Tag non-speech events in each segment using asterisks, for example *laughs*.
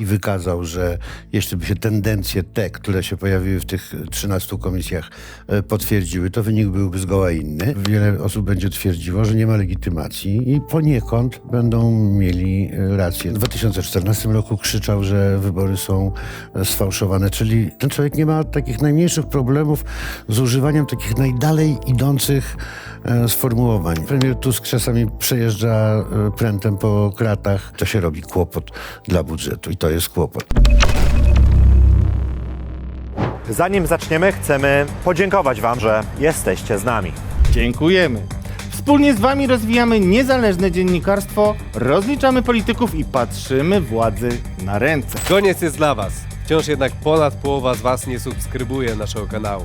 i wykazał, że jeśli by się tendencje te, które się pojawiły w tych 13 komisjach e, potwierdziły, to wynik byłby zgoła inny. Wiele osób będzie twierdziło, że nie ma legitymacji i poniekąd będą mieli e, rację. W 2014 roku krzyczał, że wybory są e, sfałszowane, czyli ten człowiek nie ma takich najmniejszych problemów z używaniem takich najdalej idących sformułowań. Premier Tusk czasami przejeżdża prętem po kratach. To się robi kłopot dla budżetu i to jest kłopot. Zanim zaczniemy, chcemy podziękować Wam, że jesteście z nami. Dziękujemy. Wspólnie z Wami rozwijamy niezależne dziennikarstwo, rozliczamy polityków i patrzymy władzy na ręce. Koniec jest dla Was. Wciąż jednak ponad połowa z Was nie subskrybuje naszego kanału.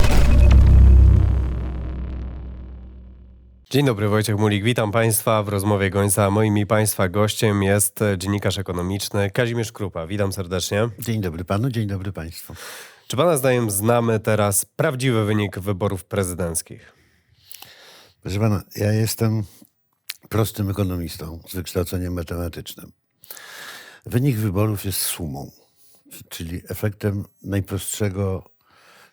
Dzień dobry, Wojciech Mulik. Witam Państwa w rozmowie Gońca. Moim i Państwa gościem jest dziennikarz ekonomiczny Kazimierz Krupa. Witam serdecznie. Dzień dobry panu, dzień dobry państwu. Czy Pana zdaniem znamy teraz prawdziwy wynik wyborów prezydenckich? Proszę pana, ja jestem prostym ekonomistą z wykształceniem matematycznym. Wynik wyborów jest sumą, czyli efektem najprostszego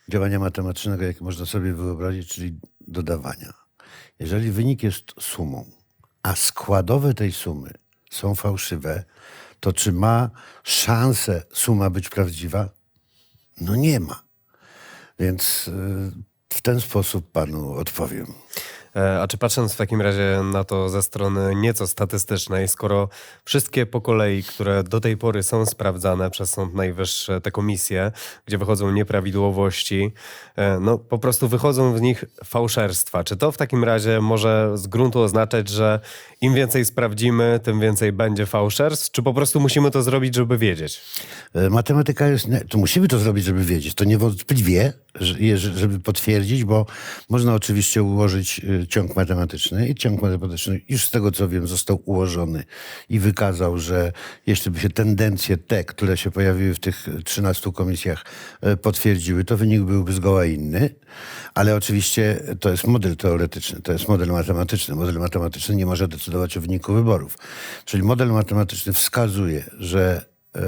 działania matematycznego, jakie można sobie wyobrazić, czyli dodawania. Jeżeli wynik jest sumą, a składowe tej sumy są fałszywe, to czy ma szansę suma być prawdziwa? No nie ma. Więc y, w ten sposób panu odpowiem. E, A czy patrząc w takim razie na to ze strony nieco statystycznej, skoro wszystkie po kolei, które do tej pory są sprawdzane przez Sąd Najwyższy, te komisje, gdzie wychodzą nieprawidłowości, e, no po prostu wychodzą w nich fałszerstwa. Czy to w takim razie może z gruntu oznaczać, że im więcej sprawdzimy, tym więcej będzie fałszerstw? Czy po prostu musimy to zrobić, żeby wiedzieć? E, Matematyka jest. Nie, to musimy to zrobić, żeby wiedzieć. To niewątpliwie, żeby potwierdzić, bo można oczywiście ułożyć e, ciąg matematyczny i ciąg matematyczny już z tego co wiem został ułożony i wykazał, że jeśli by się tendencje te, które się pojawiły w tych 13 komisjach e, potwierdziły, to wynik byłby zgoła inny. Ale oczywiście to jest model teoretyczny, to jest model matematyczny. Model matematyczny nie może decydować o wyniku wyborów. Czyli model matematyczny wskazuje, że e,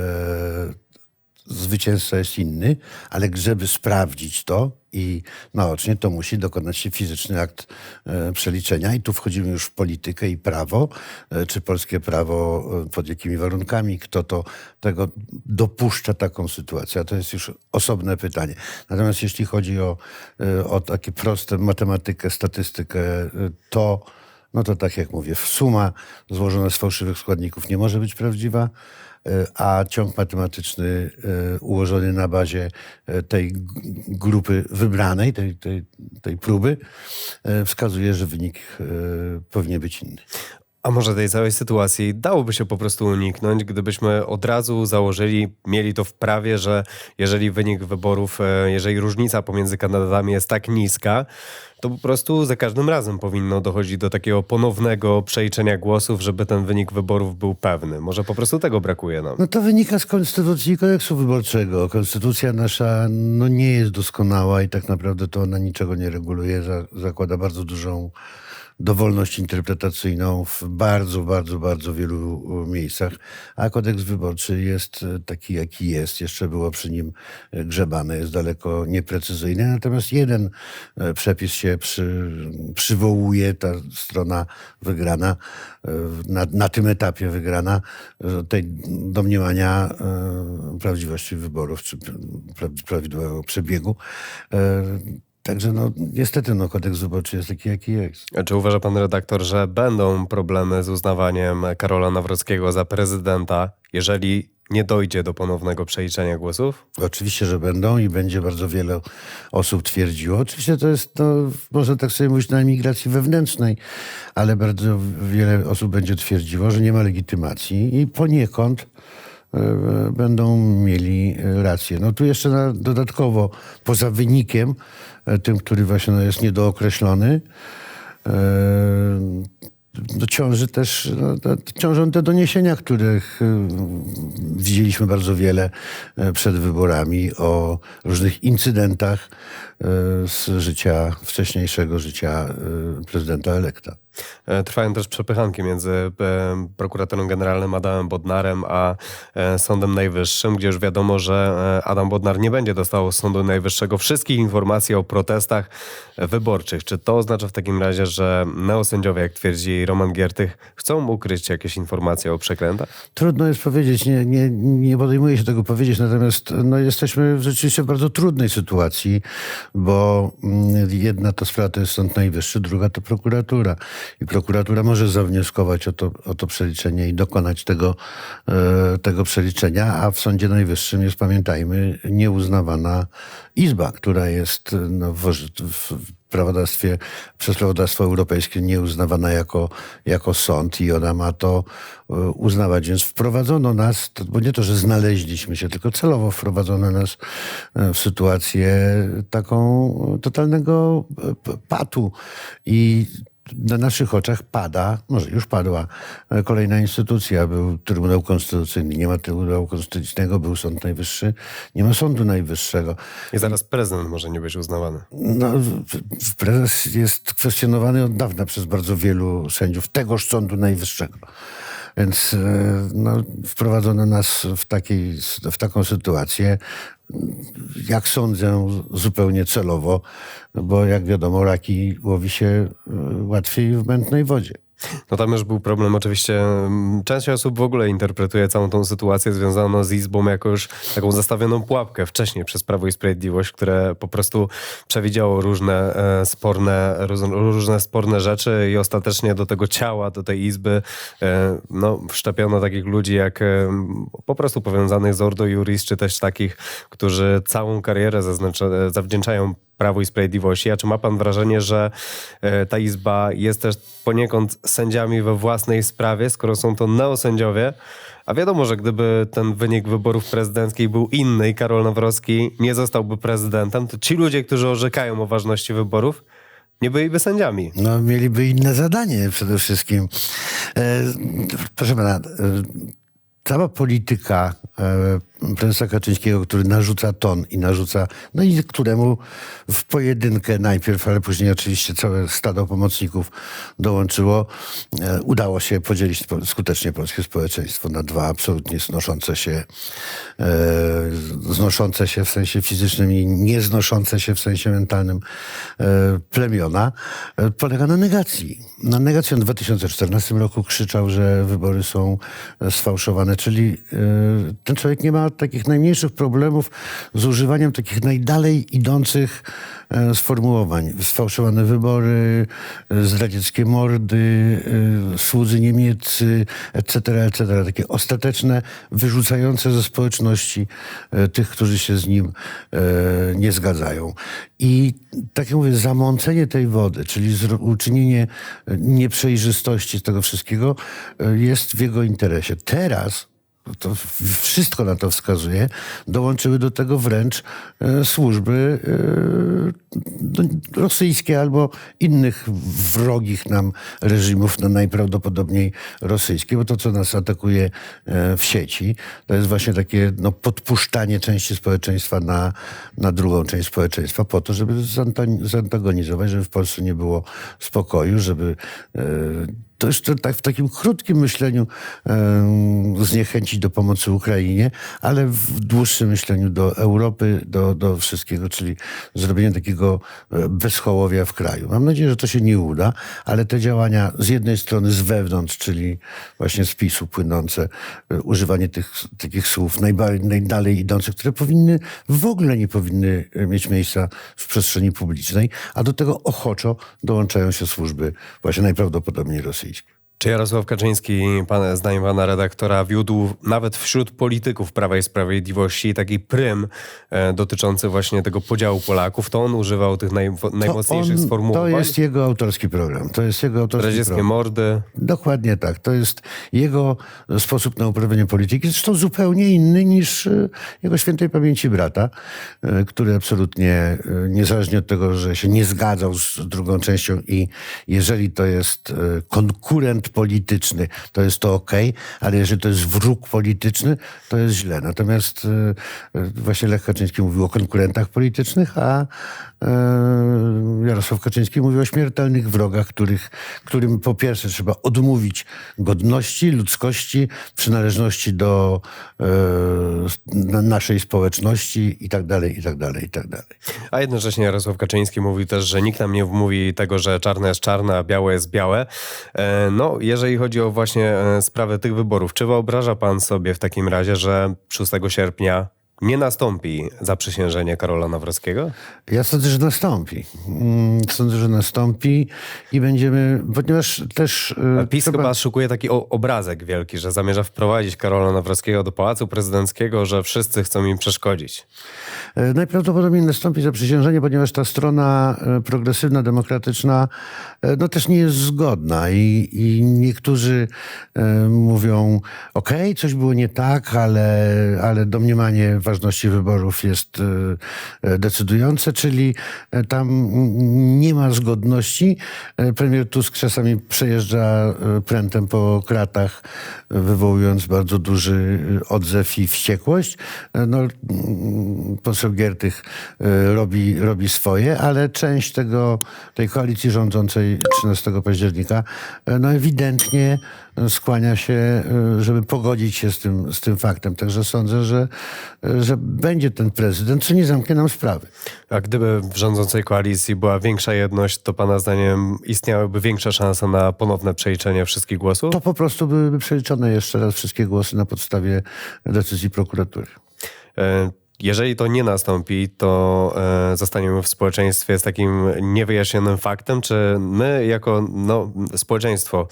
zwycięzca jest inny, ale żeby sprawdzić to i naocznie, to musi dokonać się fizyczny akt e, przeliczenia. I tu wchodzimy już w politykę i prawo, e, czy polskie prawo, e, pod jakimi warunkami, kto to tego dopuszcza taką sytuację, a to jest już osobne pytanie. Natomiast jeśli chodzi o, o takie proste matematykę, statystykę, to no to tak jak mówię, suma złożona z fałszywych składników nie może być prawdziwa, a ciąg matematyczny e, ułożony na bazie e, tej grupy wybranej, tej, tej, tej próby, e, wskazuje, że wynik powinien być inny. A może tej całej sytuacji dałoby się po prostu uniknąć, gdybyśmy od razu założyli, mieli to w prawie, że jeżeli wynik wyborów, e, jeżeli różnica pomiędzy kandydatami jest tak niska, to po prostu za każdym razem powinno dochodzić do takiego ponownego przeliczenia głosów, żeby ten wynik wyborów był pewny. Może po prostu tego brakuje nam. No to wynika z konstytucji i kodeksu wyborczego. Konstytucja nasza no, nie jest doskonała i tak naprawdę to ona niczego nie reguluje. Za, zakłada bardzo dużą dowolność interpretacyjną w bardzo, bardzo, bardzo wielu miejscach, a kodeks wyborczy jest e, taki, jaki jest. Jeszcze było przy nim e, grzebane, jest daleko nieprecyzyjny. Natomiast jeden e, przepis się przy, przywołuje, ta strona wygrana, na, na tym etapie wygrana, tej domniemania prawdziwości wyborów, czy pra- prawidłowego przebiegu. Także no, niestety no, kodeks wyborczy jest taki, jaki jest. A Czy uważa pan redaktor, że będą problemy z uznawaniem Karola Nawrockiego za prezydenta, jeżeli nie dojdzie do ponownego przeliczenia głosów? Oczywiście, że będą i będzie bardzo wiele osób twierdziło. Oczywiście to jest, no, można tak sobie mówić, na emigracji wewnętrznej, ale bardzo wiele osób będzie twierdziło, że nie ma legitymacji i poniekąd będą mieli e, rację. No tu jeszcze na, dodatkowo, poza wynikiem, e, tym, który właśnie no, jest niedookreślony, e, no, ciąży też, no, to, ciążą te doniesienia, których widzieliśmy bardzo wiele e, przed wyborami o różnych incydentach e, z życia, wcześniejszego życia e, prezydenta elekta. E, Trwają też przepychanki między e, prokuratorem generalnym Adamem Bodnarem a e, Sądem Najwyższym, gdzie już wiadomo, że Adam Bodnar nie będzie dostał z Sądu Najwyższego wszystkich informacji o protestach wyborczych. Czy to oznacza w takim razie, że neosędziowie, jak twierdzi Roman Giertych, chcą ukryć jakieś informacje o przekrętach? Trudno jest powiedzieć, nie, nie, nie podejmuję się tego powiedzieć, natomiast no, jesteśmy w rzeczywiście w bardzo trudnej sytuacji, bo mm, jedna to sprawa to jest Sąd Najwyższy, druga to prokuratura. I prokuratura może zawnioskować o to, o to przeliczenie i dokonać tego, e, tego przeliczenia, a w Sądzie Najwyższym jest, pamiętajmy, nieuznawana izba, która jest no, w, w, prawodawstwie, przez prawodawstwo europejskie nieuznawana jako, jako sąd i ona ma to e, uznawać. Więc wprowadzono nas, bo nie to, że znaleźliśmy się, tylko celowo wprowadzono nas e, w sytuację taką totalnego patu i na naszych oczach pada, może już padła, e, kolejna instytucja. Był Trybunał Konstytucyjny, nie ma Trybunału Konstytucyjnego, był Sąd Najwyższy, nie ma Sądu Najwyższego. I zaraz prezydent może nie być uznawany. No, prezes jest kwestionowany od dawna przez bardzo wielu sędziów tegoż Sądu Najwyższego. Więc e, no, wprowadzono nas w, takiej, w taką sytuację, jak sądzę, zupełnie celowo, bo jak wiadomo, raki łowi się e, łatwiej w mętnej wodzie. No tam już był problem oczywiście. mm, Część osób w ogóle interpretuje całą tą sytuację związaną z Izbą jako już taką zastawioną pułapkę wcześniej przez Prawo i Sprawiedliwość, które po prostu przewidziało różne e, sporne, różne sporne rzeczy i ostatecznie do tego ciała, do tej Izby e, no, wszczepiono takich ludzi jak e, po prostu powiązanych z Ordo Juris, czy też takich, którzy całą karierę zaznacza- zawdzięczają Prawu i Sprawiedliwości. A czy ma pan wrażenie, że e, ta izba jest też poniekąd sędziami we własnej sprawie, skoro są to neosędziowie? A wiadomo, że gdyby ten wynik wyborów prezydenckich był inny i Karol Nawrocki nie zostałby prezydentem, to ci ludzie, którzy orzekają o ważności wyborów, nie byliby sędziami. No, mieliby inne zadanie przede wszystkim. E, proszę pana, e, cała polityka e, prezesa Kaczyńskiego, który narzuca ton i narzuca, no i któremu w pojedynkę najpierw, ale później oczywiście całe stado pomocników dołączyło, e, udało się podzielić po- skutecznie polskie społeczeństwo na dwa absolutnie znoszące się, e, znoszące się w sensie fizycznym i nieznoszące się w sensie mentalnym e, plemiona, polega na negacji. Na negacji on w 2014 roku krzyczał, że wybory są sfałszowane, czyli ten człowiek nie ma takich najmniejszych problemów z używaniem takich najdalej idących e, sformułowań. Sfałszowane wybory, e, zdradzieckie mordy, e, słudzy niemieccy, etc., etc. Takie ostateczne, wyrzucające ze społeczności e, tych, którzy się z nim nie zgadzają. I tak jak mówię, zamącenie tej wody, czyli uczynienie nieprzejrzystości tego wszystkiego jest w jego interesie. Teraz to wszystko na to wskazuje, dołączyły do tego wręcz e, służby e, no, rosyjskie albo innych wrogich nam reżimów, no najprawdopodobniej rosyjskie, bo to, co nas atakuje e, w sieci, to jest właśnie takie no, podpuszczanie części społeczeństwa na, na drugą część społeczeństwa po to, żeby zanta- zantagonizować, żeby w Polsce nie było spokoju, żeby e, to jeszcze tak w takim krótkim myśleniu zniechęcić do pomocy Ukrainie, ale w dłuższym myśleniu do Europy, do, do wszystkiego, czyli zrobienie takiego e, bezchołowia w kraju. Mam nadzieję, że to się nie uda, ale te działania z jednej strony z wewnątrz, czyli właśnie z PiSu płynące, e, używanie tych takich słów najba- najdalej idących, które powinny, w ogóle nie powinny e, mieć miejsca w przestrzeni publicznej, a do tego ochoczo dołączają się służby właśnie najprawdopodobniej rosyjskie. Czy Jarosław Kaczyński, pan, zdaniem pana redaktora, wiódł nawet wśród polityków Prawa i Sprawiedliwości taki prym e, dotyczący właśnie tego podziału Polaków? To on używał tych naj, najmocniejszych on, sformułowań? To jest jego autorski program. To jest jego autorski Radzieckie program. mordy. Dokładnie tak. To jest jego sposób na uprawianie polityki. Zresztą zupełnie inny niż e, jego świętej pamięci brata, e, który absolutnie, e, niezależnie od tego, że się nie zgadzał z drugą częścią i jeżeli to jest konkurent polityczny, to jest to ok, ale jeżeli to jest wróg polityczny, to jest źle. Natomiast e, e, właśnie Lech Kaczyński mówił o konkurentach politycznych, a e, Jarosław Kaczyński mówił o śmiertelnych wrogach, których, którym po pierwsze trzeba odmówić godności, ludzkości, przynależności do na- naszej społeczności i tak dalej, i tak dalej, i tak dalej. A jednocześnie Jarosław Kaczyński mówi też, że nikt nam nie mówi tego, że czarne jest czarne, a białe jest białe. E, Jeżeli chodzi o właśnie e, sprawę tych wyborów, czy wyobraża pan sobie w takim razie, że 6 sierpnia nie nastąpi zaprzysiężenie Karola Nawrockiego? Ja sądzę, że nastąpi. Mm, Sądzę, że nastąpi i będziemy, ponieważ też... e, PiS trzeba- chyba szukuje taki obrazek wielki, że zamierza wprowadzić Karola Nawrockiego do Pałacu Prezydenckiego, że wszyscy chcą im przeszkodzić. E, Najprawdopodobniej nastąpi zaprzysiężenie, ponieważ ta strona e, progresywna, demokratyczna no też nie jest zgodna i, i niektórzy mówią, okej, coś było nie tak, ale, ale domniemanie ważności wyborów jest e, e, decydujące, czyli e, tam nie ma zgodności. Premier Tusk czasami przejeżdża prętem po kratach, wywołując bardzo duży odzew i wściekłość. No, mm, poseł Giertych robi, robi swoje, ale część tego, tej koalicji rządzącej 13 października no ewidentnie skłania się, e, żeby pogodzić się z tym, z tym faktem. Także sądzę, że, e, że będzie ten prezydent, co nie zamknie nam sprawy. A gdyby w rządzącej koalicji była większa jedność, to pana zdaniem istniałyby większe szanse na ponowne przeliczenie wszystkich głosów? To po prostu byłyby przeliczone jeszcze raz wszystkie głosy na podstawie decyzji prokuratury. E, Jeżeli to nie nastąpi, to e, zostaniemy w społeczeństwie z takim niewyjaśnionym faktem, czy my jako no, społeczeństwo,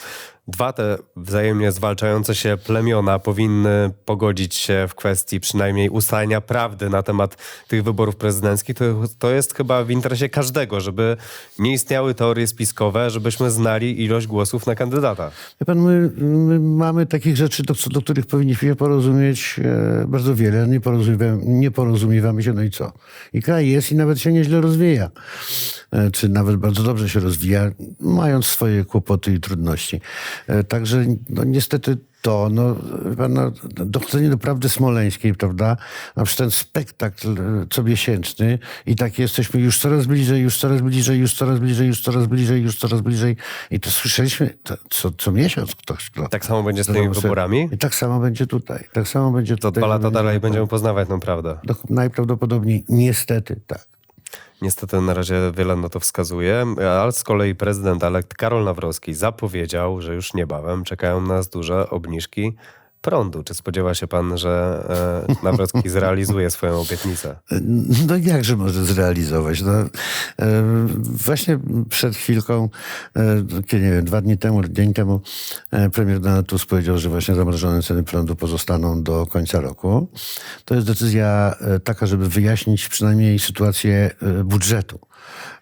dwa te wzajemnie zwalczające się plemiona powinny pogodzić się w kwestii przynajmniej ustalenia prawdy na temat tych wyborów prezydenckich, to, to jest chyba w interesie każdego, żeby nie istniały teorie spiskowe, żebyśmy znali ilość głosów na kandydata. Wie pan, my, my mamy takich rzeczy, do, do których powinniśmy się porozumieć e, bardzo wiele. Nie porozumiewamy, nie porozumiewamy się, no i co? I kraj jest i nawet się nieźle rozwija. E, czy nawet bardzo dobrze się rozwija, mając swoje kłopoty i trudności. E, także no, niestety to, no, no, dochodzenie do prawdy smoleńskiej, prawda? A przecież ten spektakl e, comiesięczny i tak jesteśmy już coraz bliżej, już coraz bliżej, już coraz bliżej, już coraz bliżej, już coraz bliżej. I to słyszeliśmy to, co, co miesiąc ktoś. Kto, Tak samo będzie z tymi wyborami? I tak samo będzie tutaj. Tak samo będzie To tutaj. dwa lata dalej Będzie- będziemy poznawać tą prawdę. Do- Najprawdopodobniej niestety tak. Niestety na razie wiele na to wskazuje, ale z kolei prezydent elekt Karol Nawrocki zapowiedział, że już niebawem czekają nas duże obniżki prądu. Czy spodziewa się pan, że e, Nawrocki *laughs* zrealizuje swoją obietnicę? No jakże może zrealizować? No, e, właśnie przed chwilką, e, nie wiem, dwa dni temu, dzień temu, e, premier Donald Tusk powiedział, że właśnie zamrożone ceny prądu pozostaną do końca roku. To jest decyzja e, taka, żeby wyjaśnić przynajmniej sytuację e, budżetu.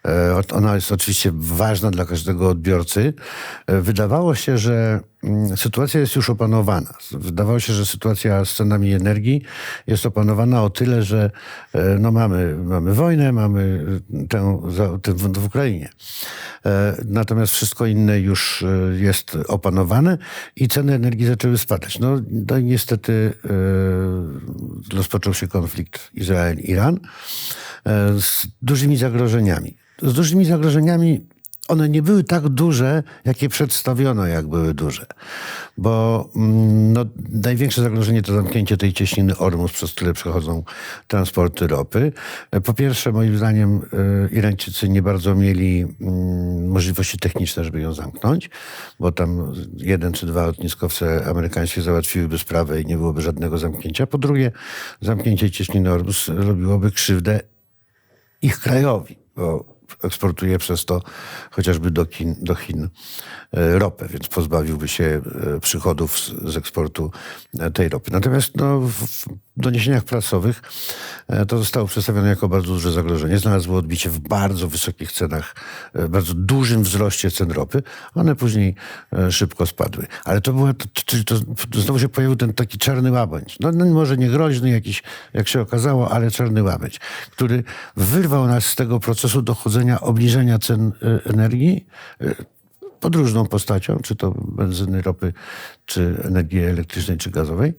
E, Ona jest oczywiście ważna dla każdego odbiorcy. Wydawało się, że sytuacja jest już opanowana. Wydawało się, że sytuacja z cenami energii jest opanowana o tyle, że e, no mamy, mamy wojnę, mamy e, tę, tę w Ukrainie. E, Natomiast wszystko inne już jest opanowane i ceny energii zaczęły spadać. No, no i niestety rozpoczął się konflikt Izrael-Iran z dużymi zagrożeniami. Z dużymi zagrożeniami one nie były tak duże, jakie przedstawiono, jak były duże. Bo mm, no, największe zagrożenie to zamknięcie tej cieśniny Ormus, przez które przechodzą transporty ropy. Po pierwsze, moim zdaniem, e, Irańczycy nie bardzo mieli mm, możliwości techniczne, żeby ją zamknąć, bo tam jeden czy dwa lotniskowce amerykańskie załatwiłyby sprawę i nie byłoby żadnego zamknięcia. Po drugie, zamknięcie cieśniny Ormus robiłoby krzywdę ich krajowi, bo eksportuje przez to chociażby do Chin, do Chin e, ropę, więc pozbawiłby się e, przychodów z, z eksportu e, tej ropy. Natomiast no, w, doniesieniach prasowych e, to zostało przedstawione jako bardzo duże zagrożenie. Znalazło odbicie w bardzo wysokich cenach, e, bardzo dużym wzroście cen ropy. One później e, szybko spadły. Ale to była, to, to, to znowu się pojawił ten taki czarny łabędź. No, no może nie groźny jakiś, jak się okazało, ale czarny łabędź, który wyrwał nas z tego procesu dochodzenia obniżenia cen energii pod różną postacią, czy to benzyny, ropy, czy energii elektrycznej, czy gazowej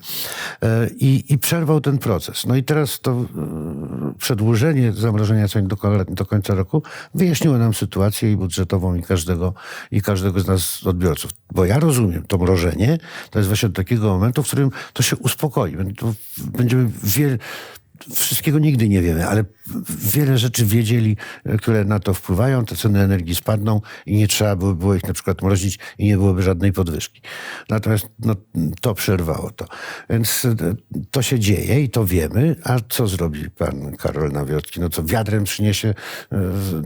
e, i, i przerwał ten proces. No i teraz to e, przedłużenie zamrożenia cen do, do końca roku wyjaśniło nam sytuację i budżetową i każdego, i każdego z nas odbiorców. Bo ja rozumiem, to mrożenie to jest właśnie od takiego momentu, w którym to się uspokoi. Będziemy wiele wszystkiego nigdy nie wiemy, ale wiele rzeczy wiedzieli, e, które na to wpływają. Te ceny energii spadną i nie trzeba by było ich na przykład mrozić i nie byłoby żadnej podwyżki. Natomiast no, to przerwało to. Więc e, to się dzieje i to wiemy. A co zrobi pan Karol Nawiotki? No co, wiadrem przyniesie, e,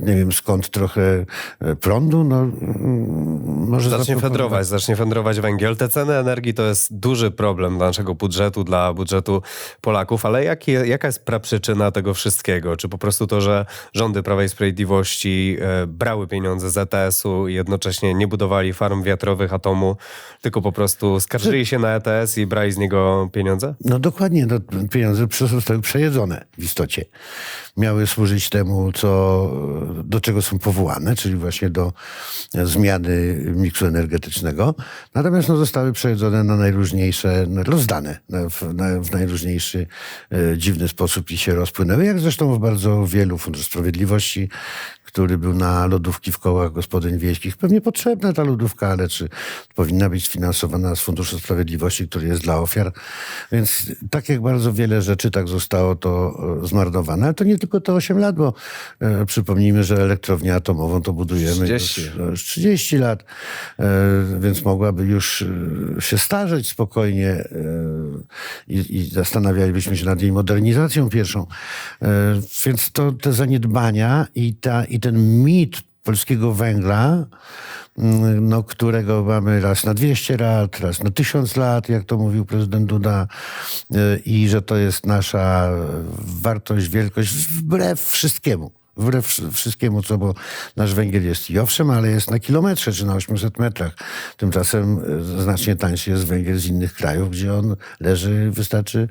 nie wiem skąd, trochę prądu? No, może Zacznie fedrować, zacznie fedrować węgiel. Te ceny energii to jest duży problem dla naszego budżetu, dla budżetu Polaków, ale jaki, jaka jest praprzyczyna tego wszystkiego? Czy po prostu to, że rządy Prawa i Sprawiedliwości e, brały pieniądze z ETS-u i jednocześnie nie budowali farm wiatrowych atomu, tylko po prostu skarżyli się na ETS i brali z niego pieniądze? No dokładnie, no, pieniądze zostały przejedzone w istocie. Miały służyć temu, co, do czego są powołane, czyli właśnie do zmiany miksu energetycznego. Natomiast no, zostały przejedzone na najróżniejsze, rozdane na, w najróżniejszy e, dziwny sposób i się rozpłynęły, jak zresztą w bardzo wielu Fundusz Sprawiedliwości, który był na lodówki w kołach gospodyń wiejskich. Pewnie potrzebna ta lodówka, ale czy powinna być sfinansowana z Funduszu Sprawiedliwości, który jest dla ofiar. Więc tak jak bardzo wiele rzeczy tak zostało to e, zmarnowane. Ale to nie tylko te 8 lat, bo e, przypomnijmy, że elektrownię atomową to budujemy 30. Już, już 30 lat, e, więc mogłaby już e, się starzeć spokojnie e, i, i zastanawialibyśmy się nad jej modernizacją pierwszą. E, więc to te zaniedbania i, ta, i ten mit polskiego węgla, mm, no, którego mamy raz na 200 lat, raz na 1000 lat, jak to mówił prezydent Duda, e, i że to jest nasza wartość, wielkość, wbrew wszystkiemu. Wbrew wszy- wszystkiemu, co bo nasz węgiel jest i owszem, ale jest na kilometrze czy na 800 metrach. Tymczasem e, znacznie tańszy jest węgiel z innych krajów, gdzie on leży, wystarczy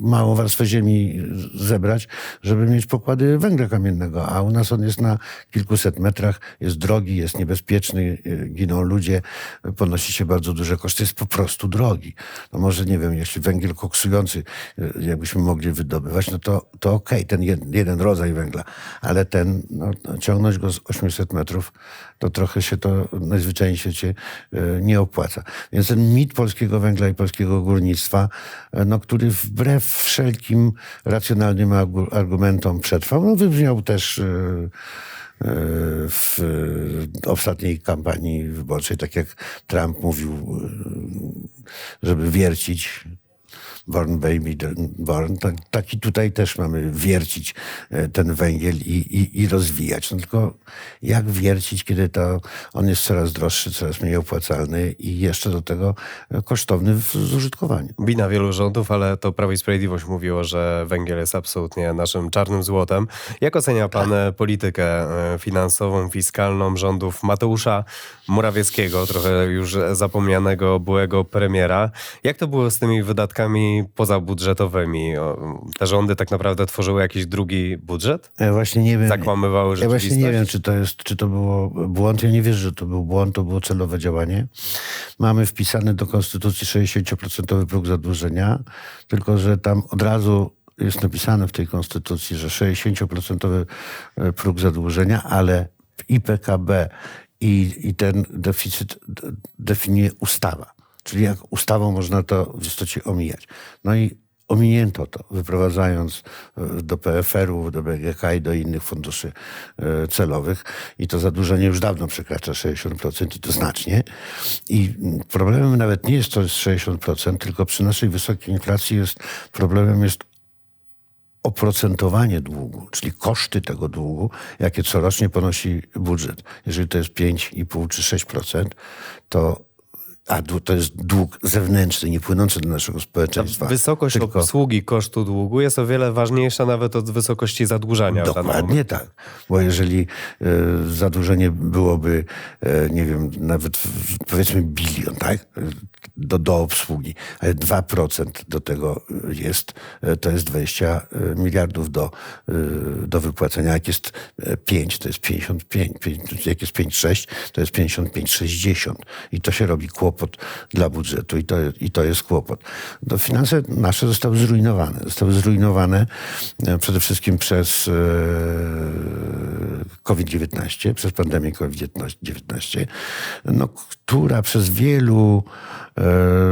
małą warstwę ziemi zebrać, żeby mieć pokłady węgla kamiennego, a u nas on jest na kilkuset metrach, jest drogi, jest niebezpieczny, y, giną ludzie, y, ponosi się bardzo duże koszty, jest po prostu drogi. No może, nie wiem, jeśli węgiel koksujący, y, jakbyśmy mogli wydobywać, no to, to okej, ten jed, jeden rodzaj węgla, ale ten, no, ciągnąć go z 800 metrów, to trochę się to najzwyczajniej y, nie opłaca. Więc ten mit polskiego węgla i polskiego górnictwa, y, no, który wbrew wszelkim racjonalnym argu- argumentom przetrwał, no, wybrzmiał też y, w ostatniej kampanii wyborczej, tak jak Trump mówił, żeby wiercić Born Baby Born, tak, taki tutaj też mamy wiercić e, ten węgiel i, i, i rozwijać. No tylko jak wiercić, kiedy to on jest coraz droższy, coraz mniej opłacalny i jeszcze do tego e, kosztowny w zużytkowaniu. Wina wielu rządów, ale to Prawo i Sprawiedliwość mówiło, że węgiel jest absolutnie naszym czarnym złotem. Jak ocenia pan e, politykę finansową, fiskalną rządów Mateusza Morawieckiego, trochę już zapomnianego byłego premiera? Jak to było z tymi wydatkami pozabudżetowymi? Te rządy tak naprawdę tworzyły jakiś drugi budżet? Ja właśnie nie wiem. Zakłamywały Ja właśnie rzeczywistość? nie wiem, czy to, jest, czy to było błąd. Ja nie wierzę, że to był błąd, to było celowe działanie. Mamy wpisany do Konstytucji 60% próg zadłużenia, tylko że tam od razu jest napisane w tej Konstytucji, że 60% próg zadłużenia, ale w IPKB i, i ten deficyt definiuje ustawa. Czyli jak ustawą można to w istocie omijać. No i ominięto to, wyprowadzając e, do PFR-u, do BGK i do innych funduszy e, celowych i to zadłużenie już dawno przekracza 60% i to znacznie. I problemem nawet nie jest to jest 60%, tylko przy naszej wysokiej inflacji jest problemem jest oprocentowanie długu, czyli koszty tego długu, jakie corocznie ponosi budżet. Jeżeli to jest 5,5 czy 6%, to a to jest dług zewnętrzny, nie płynący do naszego społeczeństwa. Wysokość tylko- obsługi kosztu długu jest o wiele ważniejsza nawet od wysokości momencie. Dokładnie tak. Bo jeżeli e, zadłużenie byłoby, e, nie wiem, nawet powiedzmy bilion, tak? Do, do obsługi, ale 2% do tego jest, e, to jest 20 miliardów do, do wypłacenia. Jak jest e, 5, to jest 55. Pięć- Jak jest 5,6, to jest 55, 60. I to się robi kłopot dla budżetu i to, i to jest kłopot. No, finanse nasze zostały zrujnowane. Zostały zrujnowane e, przede wszystkim przez e, COVID-19, przez pandemię COVID-19, no, która przez wielu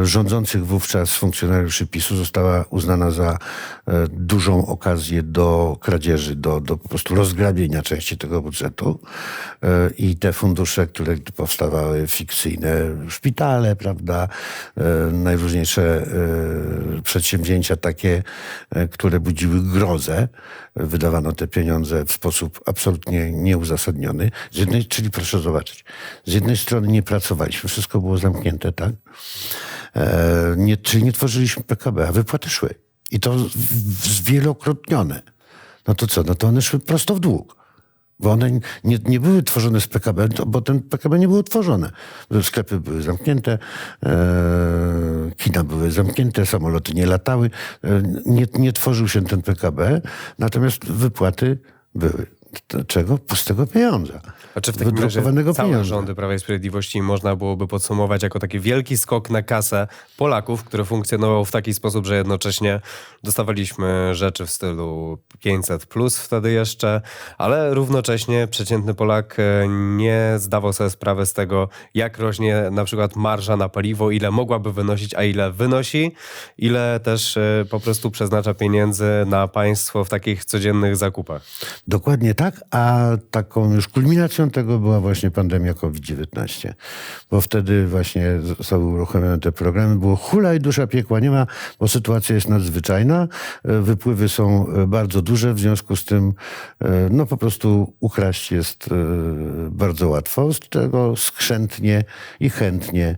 rządzących wówczas funkcjonariuszy PiSu została uznana za e, dużą okazję do kradzieży, do, do po prostu rozgrabienia części tego budżetu. E, I te fundusze, które powstawały fikcyjne, szpitale, prawda, e, najróżniejsze e, przedsięwzięcia takie, e, które budziły grozę, wydawano te pieniądze w sposób absolutnie nieuzasadniony. Z jednej, czyli proszę zobaczyć, z jednej strony nie pracowaliśmy, wszystko było zamknięte, tak? E, nie, czyli nie tworzyliśmy PKB, a wypłaty szły. I to zwielokrotnione. No to co? No to one szły prosto w dług. Bo one nie, nie były tworzone z PKB, bo ten PKB nie było tworzone. Sklepy były zamknięte, e, kina były zamknięte, samoloty nie latały. E, nie, nie tworzył się ten PKB, natomiast wypłaty były. Czego? Pustego pieniądza. A czy w takim razie całe pieniądza. rządy Prawa i Sprawiedliwości można byłoby podsumować jako taki wielki skok na kasę Polaków, który funkcjonował w taki sposób, że jednocześnie dostawaliśmy rzeczy w stylu 500 plus wtedy jeszcze, ale równocześnie przeciętny Polak e, nie zdawał sobie sprawy z tego, jak rośnie na przykład marża na paliwo, ile mogłaby wynosić, a ile wynosi, ile też e, po prostu przeznacza pieniędzy na państwo w takich codziennych zakupach. Dokładnie tak, a taką już kulminacją tego była właśnie pandemia COVID-19, bo wtedy właśnie zostały uruchomione te programy, było hula i dusza piekła nie ma, bo sytuacja jest nadzwyczajna, e, wypływy są e, bardzo duże, w związku z tym e, no po prostu ukraść jest bardzo łatwo, z tego skrzętnie i chętnie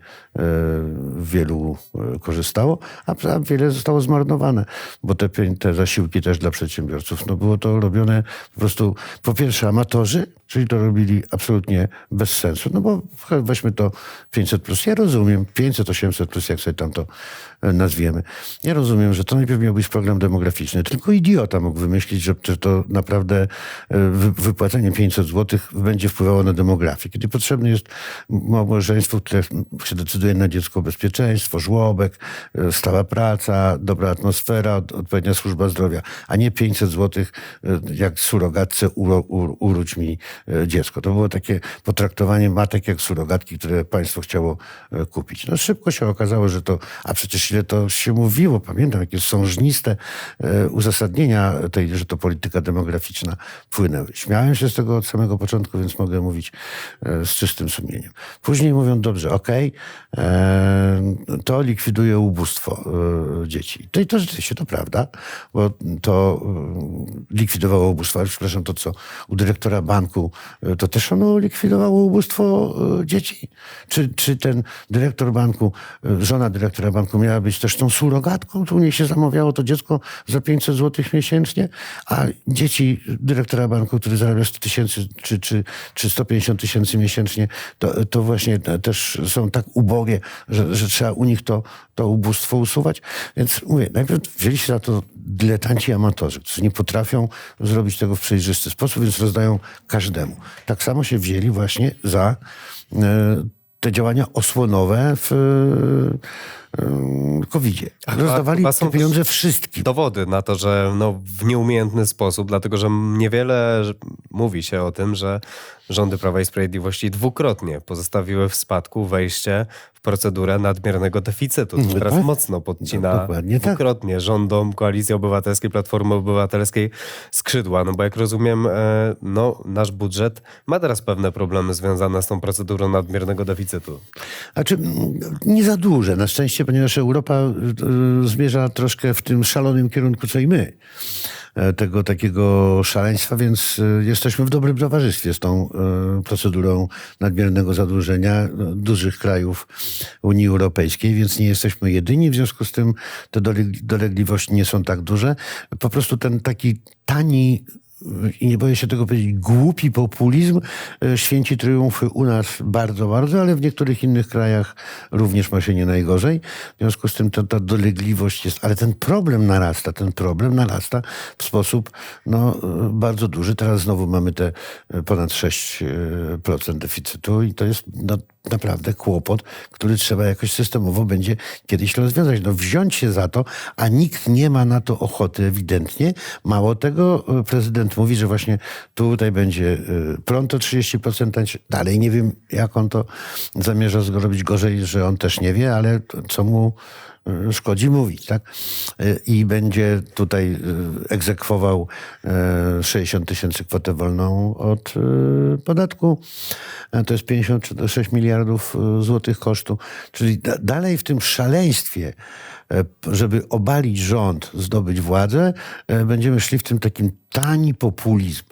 wielu korzystało, a wiele zostało zmarnowane, bo te, te zasiłki też dla przedsiębiorców, no było to robione po prostu, po pierwsze amatorzy, czyli to robili absolutnie bez sensu, no bo weźmy to 500 plus, ja rozumiem, 500, 800 plus, jak sobie tam to nazwiemy. Ja rozumiem, że to najpierw miał być program demograficzny, tylko idiota mógł wymyślić, że, to naprawdę e, wy, wypłacenie 500 zł będzie wpływało na demografię. Kiedy potrzebne jest małżeństwo, które się decyduje na dziecko, bezpieczeństwo, żłobek, e, stała praca, dobra atmosfera, od- odpowiednia służba zdrowia, a nie 500 zł jak surogatce uro, ur, uróć mi e, dziecko. To było takie potraktowanie matek jak surogatki, które państwo chciało e, kupić. No szybko się okazało, że to, a przecież ile to się mówiło, pamiętam, jakie sążniste e, uzasadnienia tej, że to polityka demograficzna płynęły. Śmiałem się z tego od samego początku, więc mogę mówić e, z czystym sumieniem. Później mówią, dobrze, okej, e, to likwiduje ubóstwo dzieci. To i to rzeczywiście to prawda, bo to likwidowało ubóstwo, ale przepraszam, to co, u dyrektora banku, to też ono likwidowało ubóstwo dzieci? Czy, czy ten dyrektor banku, żona dyrektora banku miała być też tą surogatką? Tu u niej się zamawiało to dziecko za 500 zł miesięcznie, a dzieci dyrektora banku, który zarabia 100 tysięcy czy, czy, czy 150 tysięcy miesięcznie, to, to właśnie też są tak ubogie, że, że trzeba u nich to, to ubóstwo usuwać. Więc mówię, najpierw wzięli się za to dyletanci amatorzy, którzy nie potrafią zrobić tego w przejrzysty sposób, więc rozdają każdemu. Tak samo się wzięli właśnie za e, te działania osłonowe w e, e, COVID-zie. Rozdawali chyba te pieniądze wszystkim. dowody na to, że no, w nieumiejętny sposób, dlatego że niewiele mówi się o tym, że rządy Prawa i Sprawiedliwości dwukrotnie pozostawiły w spadku wejście w procedurę nadmiernego deficytu. To No teraz tak. mocno podcina No, tak. dwukrotnie rządom Koalicji Obywatelskiej, Platformy Obywatelskiej skrzydła. No bo jak rozumiem, e, no, nasz budżet ma teraz pewne problemy związane z tą procedurą nadmiernego deficytu. Znaczy, mm, nie za duże, na szczęście, ponieważ Europa y, zmierza troszkę w tym szalonym kierunku, co i my. E, tego takiego szaleństwa, więc e, jesteśmy w dobrym towarzystwie z tą e, procedurą nadmiernego zadłużenia dużych krajów Unii Europejskiej, więc nie jesteśmy jedyni, w związku z tym te doleg- dolegliwości nie są tak duże. Po prostu ten taki tani i nie boję się tego powiedzieć, głupi populizm e, święci triumfy u nas bardzo, bardzo, ale w niektórych innych krajach również ma się nie najgorzej. W związku z tym ta, ta dolegliwość jest, ale ten problem narasta, ten problem narasta w sposób no, e, bardzo duży. Teraz znowu mamy te e, ponad 6% deficytu i to jest no, naprawdę kłopot, który trzeba jakoś systemowo będzie kiedyś rozwiązać. No wziąć się za to, a nikt nie ma na to ochoty ewidentnie. Mało tego, e, prezydent mówi, że właśnie tutaj będzie e, prąd o 30%, tańszy. dalej nie wiem, jak on to zamierza zrobić gorzej, że on też nie wie, ale co mu szkodzi mówić, tak? E, I będzie tutaj e, egzekwował e, 60 tysięcy kwotę wolną od podatku. To jest 56 miliardów złotych kosztu. Czyli da, dalej w tym szaleństwie, żeby obalić rząd, zdobyć władzę, będziemy szli w tym takim tani populizm.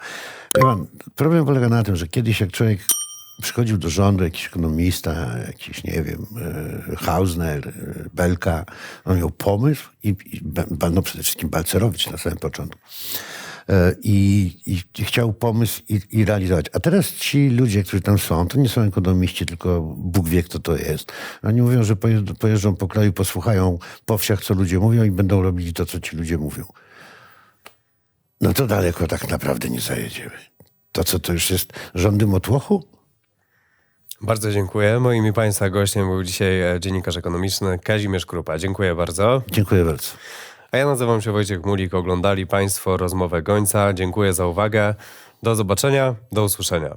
Problem polega na tym, że kiedyś jak człowiek przychodził do rządu jakiś ekonomista, jakiś, nie wiem, e, Hausner, e, Belka, on miał pomysł i, i no przede wszystkim Balcerowicz na samym początku. E, I, i chciał pomysł i, i realizować. A teraz ci ludzie, którzy tam są, to nie są ekonomiści, tylko Bóg wie, kto to jest. Oni mówią, że pojeżdżą po kraju, posłuchają po wsiach, co ludzie mówią i będą robili to, co ci ludzie mówią. No to daleko tak naprawdę nie zajedziemy. To co, to już jest rządy motłochu? Bardzo dziękuję. Moim i Państwa gościem był dzisiaj e, dziennikarz ekonomiczny Kazimierz Krupa. Dziękuję bardzo. Dziękuję bardzo. A ja nazywam się Wojciech Mulik. Oglądali Państwo rozmowę Gońca. Dziękuję za uwagę. Do zobaczenia, do usłyszenia.